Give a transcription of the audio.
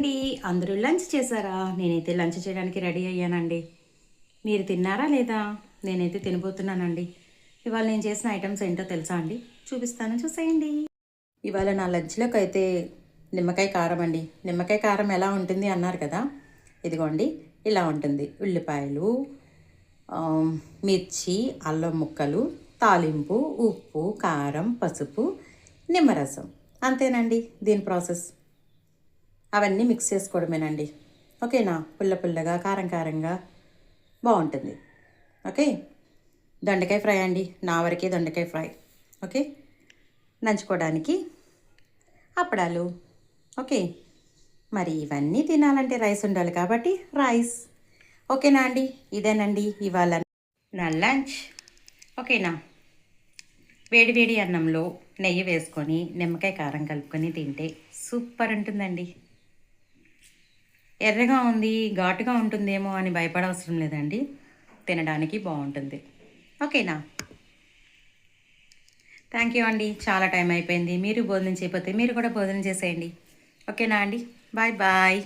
అండి అందరూ లంచ్ చేశారా? నేనైతే లంచ్ చేయడానికి రెడీ అయ్యానండి. మీరు తిన్నారా లేదా? నేనైతే తినబోతున్నానండి. ఇవాళ నేను చేసిన ఐటమ్స్ ఏంటో తెలుసా అండి? చూపిస్తాను చూసేయండి. ఇవాళ నా లంచ్లోకి అయితే నిమ్మకాయ కారం అండి. నిమ్మకాయ కారం ఎలా ఉంటుంది అన్నారు కదా? ఇదిగోండి ఇలా ఉంటుంది. ఉల్లిపాయలు మిర్చి అల్లం ముక్కలు తాలింపు ఉప్పు కారం పసుపు నిమ్మరసం. అంతేనండి దీని ప్రాసెస్. అవన్నీ మిక్స్ చేసుకోవడమేనండి. ఓకేనా? పుల్ల పుల్లగా కారం కారంగా. బాగుంటుంది ఓకే? దొండకాయ ఫ్రై అండి. నా వరకే దొండకాయ ఫ్రై. ఓకే? నంచుకోవడానికి అప్పడాలు. ఓకే? మరి ఇవన్నీ తినాలంటే రైస్ ఉండాలి కాబట్టి రైస్. ఓకేనా అండి? ఇదేనండి ఇవాళ నా లంచ్. ఓకేనా? వేడి వేడి అన్నంలో నెయ్యి వేసుకొని నిమ్మకాయ కారం కలుపుకొని తింటే సూపర్ ఉంటుందండి. ఎర్రగా ఉంది ఘాటుగా ఉంటుందేమో అని భయపడవసరం లేదండి. తినడానికి బాగుంటుంది. ఓకేనా? థ్యాంక్ యూ అండి. చాలా టైం అయిపోయింది. మీరు భోజనం చేయకపోతే మీరు కూడా భోజనం చేసేయండి. ఓకేనా అండి? Bye bye